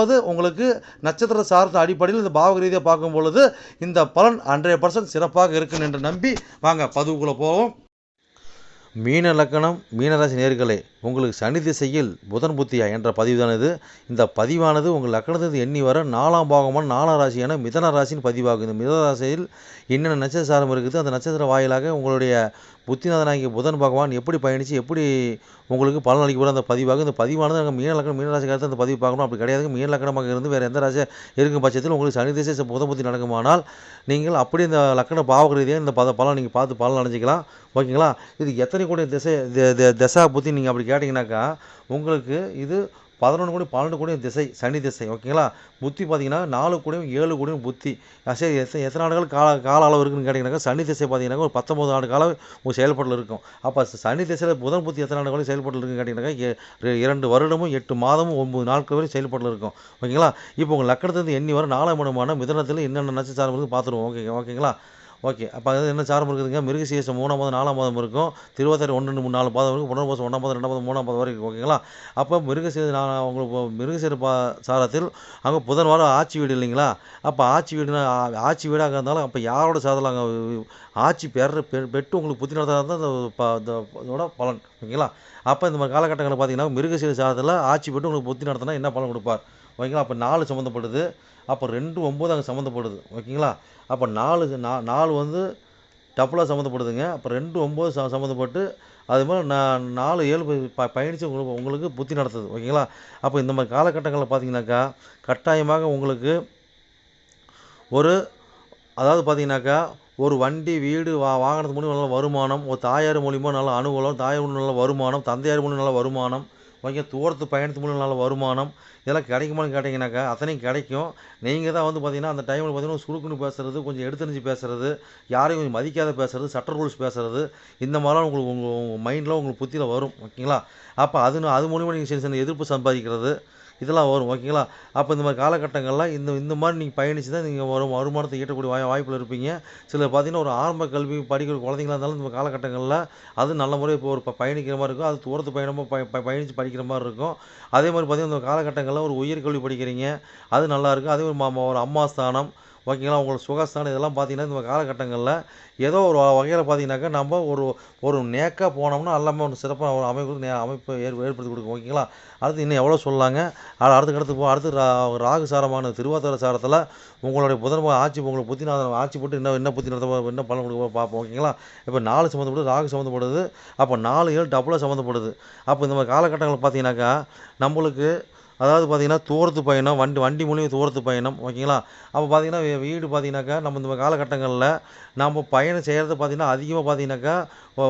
அதாவது உங்களுக்கு நட்சத்திர சார்ந்த அடிப்படையில் இந்த பாவக ரீதியாக பார்க்கும் பொழுது இந்த பலன் ஹண்ட்ரட் பர்சன்ட் சிறப்பாக இருக்கும் என்று நம்பி வாங்க பதிவுக்குள்ளே போவோம். மீன லக்கணம் மீனராசி நேர்களே உங்களுக்கு சனி திசையில் புதன் புத்தியா என்ற பதிவுதான் இது இந்த பதிவானது உங்கள் லக்கணத்திற்கு எண்ணி வர நாலாம் பாகமான நாலாம் ராசியான மிதன ராசியின் பதிவாகும். இந்த மிதன ராசியில் என்னென்ன நட்சத்திர சாரம் இருக்குது? அந்த நட்சத்திர வாயிலாக உங்களுடைய புத்திநாதனாகிய புதன் பகவான் எப்படி பயணித்து எப்படி உங்களுக்கு பலன் அளிக்க போகிற அந்த பதிவாக இந்த பதிவானது நாங்கள் மீன லக்கணம் மீன ராசிக்காரத்தை அந்த பதிவு பார்க்கணும். அப்படி கிடையாது. மீன லக்கணமாக இருந்து வேறு எந்த ராசியாக இருக்கும் பட்சத்தில் உங்களுக்கு சனி திசை புதன் புத்தி நடக்குமானால் நீங்கள் அப்படி இந்த லக்கண பாவக ரீதியாக இந்த பத பலன் நீங்கள் பார்த்து பலன் அடைஞ்சிக்கலாம். ஓகேங்களா? இது எத்தனை கூட திசை தசா புத்தி நீங்கள் அப்படி கேட்டிங்கனாக்கா உங்களுக்கு இது பதினொன்று கோடி பன்னெண்டு கோடியும் திசை சனி திசை ஓகேங்களா? புத்தி பார்த்தீங்கன்னா நாலு கோடியும் ஏழு கோடியும் புத்தி. சரி எத்தனை எத்தனை ஆண்டுகள் கால கால அளவு இருக்குன்னு கேட்டிங்கனாக்கா சனி திசை பார்த்தீங்கன்னா ஒரு பத்தொம்பது ஆண்டு காலம் உங்கள் செயல்பாட்டில் இருக்கும். அப்போ சனி திசையில் புதன் புத்தி எத்தனை ஆண்டு காலம் செயல்பாட்டில் இருக்குன்னு கேட்டிங்கனாக்கா இரண்டு வருடமும் எட்டு மாதமும் ஒன்பது நாட்கள் வரை செயல்பாட்டில் இருக்கும். ஓகேங்களா? இப்போ உங்கள் லக்கணத்துலேருந்து எண்ணி வர நாலாம் இடமான மிதனத்தில் என்னென்ன நட்சத்திரம் பார்த்துருவோம் ஓகே ஓகேங்களா? ஓகே. அப்போ அது என்ன சாரம் இருக்குதுங்க? மிருகசீசம் மூணாம் மாதம் நாலாம் மாதம் இருக்கும். திருவாதிரை ஒன்று ரெண்டு மூணு நாலு பாதம் இருக்கும். புனர்பாசம் ஒன்றாம் பாதம் ரெண்டாம் பாதம் மூணாம் பாதம் வரைக்கும். ஓகேங்களா? அப்போ மிருகசீர நான் உங்களுக்கு மிருகசீர பா சாரத்தில் அங்கே புதன் வாரம் ஆட்சி வீடு இல்லைங்களா? அப்போ ஆட்சி வீடுனா ஆட்சி வீடாக இருந்தாலும் அப்போ யாரோட சாதத்தில் அங்கே ஆட்சி பெற பெ- பெற்று உங்களுக்கு புத்தி நடத்தா தான் அந்த ப- அந்த இதோட பலன். ஓகேங்களா? அப்போ இந்த மாதிரி காலகட்டங்களில் பார்த்தீங்கன்னா மிருகசீர சாதத்தில் ஆட்சி பெற்று உங்களுக்கு புத்தி நடத்தினா என்ன பலன் கொடுப்பார்? ஓகேங்களா? அப்போ நாலு சம்மந்தப்படுது அப்போ ரெண்டு ஒம்பது அங்கே சம்மந்தப்படுது. ஓகேங்களா? அப்போ நாலு நா- நாலு வந்து டபுளாக சம்மந்தப்படுதுங்க. அப்போ ரெண்டு ஒம்பது ச சம்மந்தப்பட்டு அது மாதிரி நான் நாலு ஏழு ப- ப பயணித்து உங்களுக்கு உங்களுக்கு புத்தி நடத்துது. ஓகேங்களா? அப்போ இந்த மாதிரி காலகட்டங்களில் பார்த்தீங்கன்னாக்கா கட்டாயமாக உங்களுக்கு ஒரு அதாவது பார்த்தீங்கன்னாக்கா ஒரு வண்டி வீடு வா வாகனத்து மூலியமாக நல்ல வருமானம் ஒரு தாயார் மூலியமாக நல்ல அனுகூலம் தாயார் மூலியம் நல்ல வருமானம் தந்தையார் மூலியம் நல்ல வருமானம் ஓகே தூரத்து பயணத்து மூலம் நல்ல வருமானம் இதெல்லாம் கிடைக்குமான்னு கேட்டிங்கனாக்கா அத்தனையும் கிடைக்கும். நீங்கள் தான் வந்து பார்த்தீங்கன்னா அந்த டைமில் பார்த்தீங்கன்னா சுருக்குன்னு பேசுறது கொஞ்சம் எடுத்துரிஞ்சு பேசுறது யாரையும் கொஞ்சம் மதிக்காத பேசுறது சட்ட ரூல்ஸ் பேசுறது இந்த மாதிரிலாம் உங்களுக்கு உங்கள் உங்கள் மைண்டில் உங்களுக்கு புத்தியில் வரும். ஓகேங்களா? அப்போ அது அது மூலியமாக நீங்கள் சின்ன சின்ன எதிர்ப்பு சம்பாதிக்கிறது இதெல்லாம் வரும் ஓகேங்களா? அப்போ இந்த மாதிரி காலகட்டங்களில் இந்த இந்த மாதிரி நீங்கள் பயணித்து தான் நீங்கள் வரும் வருமானத்தை ஈட்டக்கூடிய வாய் வாய்ப்பில் இருப்பீங்க. சில பார்த்தீங்கன்னா ஒரு ஆரம்ப கல்வி படிக்கிற குழந்தைங்களா இருந்தாலும் இந்த காலகட்டங்களில் அது நல்ல முறை இப்போ ஒரு பயணிக்கிற மாதிரி இருக்கும். அது தூரத்து பயணமாக ப ப- பயணித்து படிக்கிற மாதிரி இருக்கும். அதே மாதிரி பார்த்தீங்கன்னா இந்த காலகட்டங்களில் ஒரு உயர்கல்வி படிக்கிறீங்க. அது நல்லாயிருக்கும் அதே மாதிரி ஒரு அம்மா ஸ்தானம் ஓகேங்களா? உங்களுக்கு சுகஸ்தானம் இதெல்லாம் பார்த்தீங்கன்னா இந்த காலகட்டங்களில் ஏதோ ஒரு வகையில் பார்த்தீங்கன்னாக்கா நம்ம ஒரு ஒரு நேக்காக போனோம்னா எல்லாமே ஒரு சிறப்பாக ஒரு அமைப்பு அமைப்பு ஏற் ஏற்படுத்தி கொடுக்கும். ஓகேங்களா? அடுத்து இன்னும் எவ்வளோ சொல்லாங்க? அது அடுத்து அடுத்து போ அடுத்து ரா ராகு சாரமான திருவாதிரை சாரத்தில் உங்களுடைய புதன் ஆட்சி உங்களுக்கு புத்திநாதன் ஆட்சி போட்டு என்ன என்ன புத்தி நடத்த என்ன பலன் கொடுக்க பார்ப்போம். ஓகேங்களா? இப்போ நாலு சம்மந்தப்படுது ராகு சம்மந்தப்படுது அப்போ நாலு ஏழு டபுளாக சம்மந்தப்படுது. அப்போ இந்த மாதிரி காலகட்டங்களில் பார்த்தீங்கன்னாக்கா நம்மளுக்கு அதாவது பார்த்தீங்கன்னா தூரத்து பயணம் வண்டி வண்டி மூலியம் தூரத்து பயணம் ஓகேங்களா? அப்போ பார்த்தீங்கன்னா வீடு பார்த்தீங்கன்னாக்கா நம்ம இந்த காலகட்டங்களில் நம்ம பயணம் செய்கிறது பார்த்தீங்கன்னா அதிகமாக பார்த்தீங்கன்னாக்கா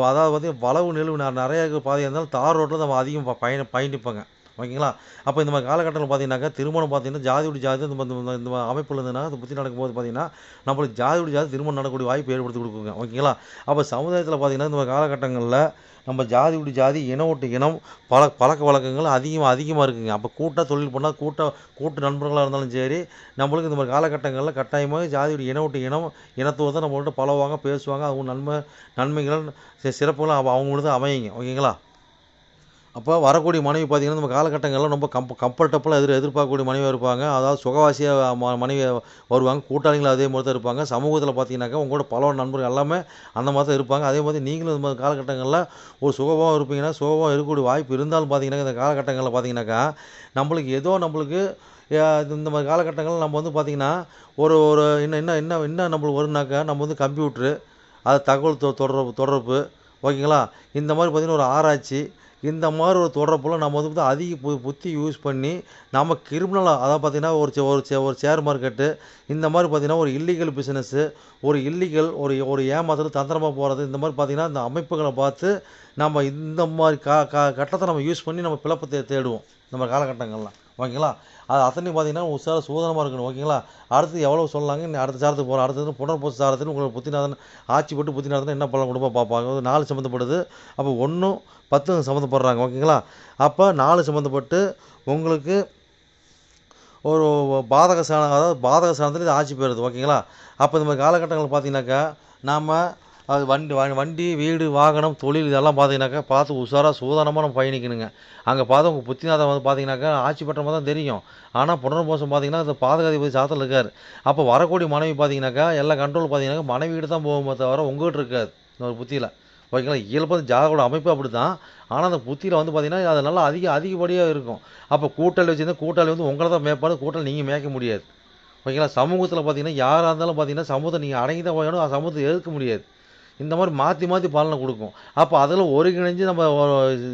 அதாவது பார்த்தீங்கன்னா வளவு நெளிவு ந- நிறைய பாதையாக இருந்தாலும் தார் ரோட்டில் நம்ம அதிகம் பயணம் பயணிப்போங்க. ஓகேங்களா? அப்போ இந்த மாதிரி காலகட்டத்தில் பார்த்தீங்கன்னாக்கா திருமணம் பார்த்தீங்கன்னா ஜாதி விட்டு ஜாதி இந்த இந்த மாதிரி- இந்த அமைப்பில் இருந்ததுன்னா புத்தி நடக்கும்போது பார்த்தீங்கன்னா நம்மளுக்கு ஜாதி விட்டு ஜாதி திருமணம் நடக்கக்கூடிய வாய்ப்பு ஏற்படுத்தி கொடுக்குங்க. ஓகேங்களா? அப்போ சமுதாயத்தில் பார்த்தீங்கன்னா இந்த மாதிரி காலகட்டங்களில் நம்ம ஜாதி விட்டு ஜாதி இனம் ஒட்டு இனம் பழ பழக்க வழக்கங்கள் அதிகமாக அதிகமாக இருக்குங்க. அப்போ கூட்டாக தொழில் பண்ணால் கூட்ட கூட்டு நண்பர்களாக இருந்தாலும் சரி நம்மளுக்கு இந்த மாதிரி காலகட்டங்களில் கட்டாயமாக ஜாதி விட்டு இனம் ஒட்டு இனம் இனத்துவத்தை தான் நம்மள்ட்ட பேசுவாங்க. அவங்க நன்மை நன்மைகள் சி- சிறப்புகளும் அவ- அவங்களுக்கு அமையுங்க. ஓகேங்களா? அப்போ வரக்கூடிய மனைவி பார்த்தீங்கன்னா நம்ம காலகட்டங்களில் ரொம்ப கம்ப் கம்ஃபர்டபுளாக எதிர் எதிர்பார்க்கக்கூடிய மனைவியாக இருப்பாங்க. அதாவது சுகவாசியாக ம மனைவி வருவாங்க. கூட்டாளிகள் அதே மாதிரி தான் இருப்பாங்க. சமூகத்தில் பார்த்தீங்கன்னாக்கா உங்களோட பல நண்பர்கள் எல்லாமே அந்த மாதிரி தான் இருப்பாங்க. அதே மாதிரி நீங்களும் இந்த மாதிரி காலகட்டங்களில் ஒரு சுகமாக இருப்பீங்கன்னா சுகமாக இருக்கக்கூடிய வாய்ப்பு இருந்தாலும் பார்த்தீங்கன்னா இந்த காலகட்டங்களில் பார்த்தீங்கன்னாக்கா நம்மளுக்கு ஏதோ நம்மளுக்கு இந்த மாதிரி காலகட்டங்களில் நம்ம வந்து பார்த்திங்கன்னா ஒரு ஒரு என்ன என்ன என்ன என்ன நம்மளுக்கு வரும்னாக்கா நம்ம வந்து கம்ப்யூட்ரு அது தகவல் தொ- தொடர்பு தொடர்பு ஓகேங்களா? இந்த மாதிரி பார்த்திங்கன்னா ஒரு ஆராய்ச்சி இந்த மாதிரி ஒரு தொடர்புல நம்ம வந்து பார்த்தா அதிக பு புத்தி யூஸ் பண்ணி நம்ம கிரிமினலாக அதாவது பார்த்திங்கன்னா ஒரு சே- ஒரு சே- ஒரு ஷேர் மார்க்கெட்டு இந்த மாதிரி பார்த்திங்கன்னா ஒரு இல்லீகல் பிஸ்னஸ்ஸு ஒரு இல்லீகல் ஒரு ஒரு ஏமாத்துறது தந்திரமாக போகிறது இந்த மாதிரி பார்த்திங்கன்னா இந்த அமைப்புகளை பார்த்து நம்ம இந்த மாதிரி கா கா கட்டத்தை நம்ம யூஸ் பண்ணி நம்ம பிழப்பை தே தேடுவோம். நம்ம காலகட்டங்கள்லாம் ஓகேங்களா? அது அத்தனை பார்த்தீங்கன்னா உசார சூதனமாக இருக்கணும் ஓகேங்களா? அடுத்து எவ்வளோ சொல்லலாங்க நீ அடுத்த சாரத்துக்கு போகிறோம் அடுத்தது புனர்பூச சாரத்தில் உங்களுக்கு புத்திநாதன் ஆட்சி போட்டு புத்திநாதன் என்ன பலன் கொடுப்பா பார்ப்பாங்க. நாலு சம்மந்தப்படுது அப்போ ஒன்றும் பத்து சம்மந்தப்படுறாங்க ஓகேங்களா? அப்போ நாலு சம்மந்தப்பட்டு உங்களுக்கு ஒரு பாதக சாணம் அதாவது பாதக சாணத்தில் இது ஆட்சி போயிடுது ஓகேங்களா? அப்போ இந்த மாதிரி காலகட்டங்களில் பார்த்தீங்கன்னாக்கா நாம் அது வண்டி வண்டி வீடு வாகனம் தொழில் இதெல்லாம் பார்த்தீங்கன்னாக்கா பார்த்து உஷாராக சூதானமாக நம்ம பயணிக்கணுங்க. அங்கே பார்த்து உங்கள் புத்திநாதன் வந்து பார்த்தீங்கன்னாக்கா ஆட்சி பெற்றமாக தான் தெரியும். ஆனால் புனர்மோசம் பார்த்தீங்கன்னா அந்த பாதுகாதிபதி சாத்தில் இருக்கார். அப்போ வரக்கூடிய மனைவி பார்த்தீங்கன்னாக்கா எல்லா கண்ட்ரோல் பார்த்தீங்கன்னாக்கா மனைவிகிட்ட தான் போகுமே தவிர உங்கள்கிட்ட இருக்காது. ஒரு புத்தியில். ஓகேங்களா? இயல்பு ஜாதகோட அமைப்பு அப்படி தான் ஆனால் அந்த புத்தியில் வந்து பார்த்திங்கன்னா அது நல்லா அதிக அதிகப்படியாக இருக்கும். அப்போ கூட்டாளி வச்சுருந்தா கூட்டாளி வந்து உங்களை தான் மேய்ப்பாடு கூட்டாளி நீங்கள் மேய்க்க முடியாது. ஓகேங்களா? சமூகத்தில் பார்த்தீங்கன்னா யாராக இருந்தாலும் பார்த்தீங்கன்னா சமூகத்தை நீங்கள் அடங்கி தான் போயணும் அந்த சமூகத்தை எதிர்க்க முடியாது. இந்த மாதிரி மாற்றி மாற்றி பலனை கொடுக்கும். அப்போ அதில் ஒருங்கிணைஞ்சு நம்ம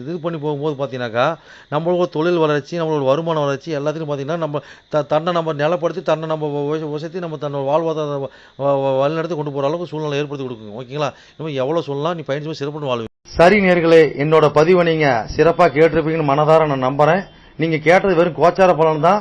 இது பண்ணி போகும்போது பார்த்தீங்கன்னாக்கா நம்மளோட தொழில் வளர்ச்சி நம்மளோட வருமான வளர்ச்சி எல்லாத்துலையும் பார்த்தீங்கன்னா நம்ம த தன்னை நம்ம நிலப்படுத்தி தன்னை நம்ம உச- உசத்தி நம்ம தன்னோட வாழ்வாதார வ- வழிநடத்தி கொண்டு போகிற அளவுக்கு சூழ்நிலை ஏற்படுத்தி கொடுக்குங்க. ஓகேங்களா? இன்னும் எவ்வளோ சொல்லலாம் நீ பயணிச்சு சிறப்பு வாழ்வு சரி நேர்களே என்னோட பதிவை நீங்கள் சிறப்பாக கேட்டிருப்பீங்கன்னு மனதார நான் நம்புகிறேன் நீங்கள் கேட்டது வெறும் கோச்சார பலன் தான்.